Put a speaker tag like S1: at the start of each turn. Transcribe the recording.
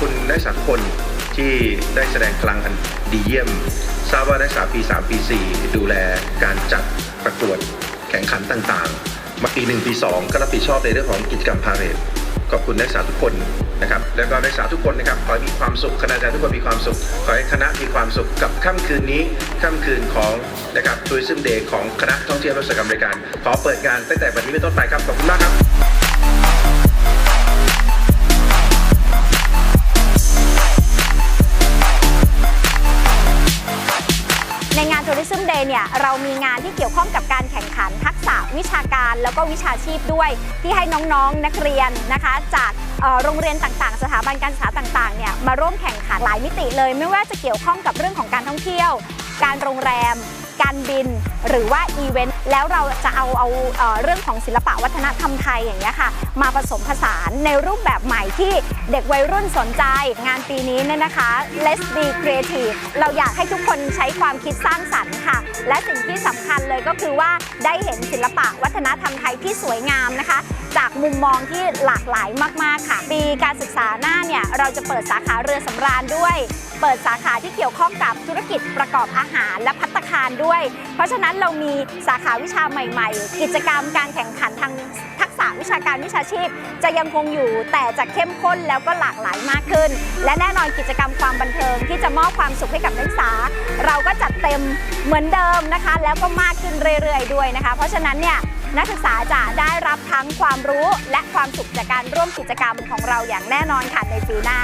S1: คุณได้ศึกคนที่ได้แสดงพลังอันดีเยี่ยม ทราบว่านักศึกษาปี3ปี4ดูแลการจัดประกวดแข่งขันต่างๆ มาปี1ปี2ก็รับผิดชอบในเรื่องของกิจกรรมพาเรดขอบคุณนักศึกษาทุกคนนะครับแล้วก็นักศึกษาทุกคนนะครับขอให้มีความสุขคณาจารย์ทุกคนมีความสุขขอให้คณะมีความสุขกับค่ำคืนนี้ค่ำคืนของนะครับทัวริซึมเดย์ของคณะท่องเที่ยวและสกรรมรายการขอเปิดงานตั้งแต่วันนี้เป็นต้นไปครับขอบคุณมากครับ
S2: ในงาน Tourism Day เนี่ยเรามีงานที่เกี่ยวข้องกับการแข่งขันทักษะวิชาการแล้วก็วิชาชีพด้วย ที่ให้น้องๆนักเรียนนะคะจากโรงเรียนต่างๆ สถาบันการศึกษาต่างๆเนี่ยมาร่วมแข่งขันหลายมิติเลย ไม่ว่าจะเกี่ยวข้องกับเรื่องของการท่องเที่ยว การโรงแรม การบิน หรือว่าอีเวนต์แล้วเราจะเอาเอาเอเรื่องของศิลปะวัฒนธรรมไทยอย่างเงี้ยค่ะ มาผสมผสานในรูปแบบใหม่ที่เด็กวัยรุ่นสนใจ งานปีนี้เนี่ยนะคะ Let's be creative เราอยากให้ทุกคนใช้ความคิดสร้างสรรค์ค่ะ และสิ่งที่สำคัญเลยก็คือว่าได้เห็นศิลปะวัฒนธรรมไทยที่สวยงามนะคะ จาก มมองที่หลากหลายมาก ๆ ค่ะ ปีการศึกษาหน้าเนี่ยเราจะเปิดสาขาเรือสำราญด้วย เปิดสาขาที่เกี่ยวข้องกับธุรกิจประกอบอาหารและพัตตาคารด้วย เพราะฉะนั้นเรามีสาขาวิชาใหม่ ๆ กิจกรรมการแข่งขันทางทักษะวิชาการวิชาชีพ จะยังคงอยู่แต่จะเข้มข้นแล้วก็หลากหลายมากขึ้น และแน่นอนกิจกรรมความบันเทิงที่จะมอบความสุขให้กับนักศึกษา เราก็จัดเต็มเหมือนเดิมนะคะ แล้วก็มากขึ้นเรื่อย ๆ ด้วยนะคะ เพราะฉะนั้นเนี่ย นักศึกษาจะได้รับทั้งความรู้และความสุขจากการร่วมกิจกรรมของเราอย่างแน่นอนค่ะในปีหน้า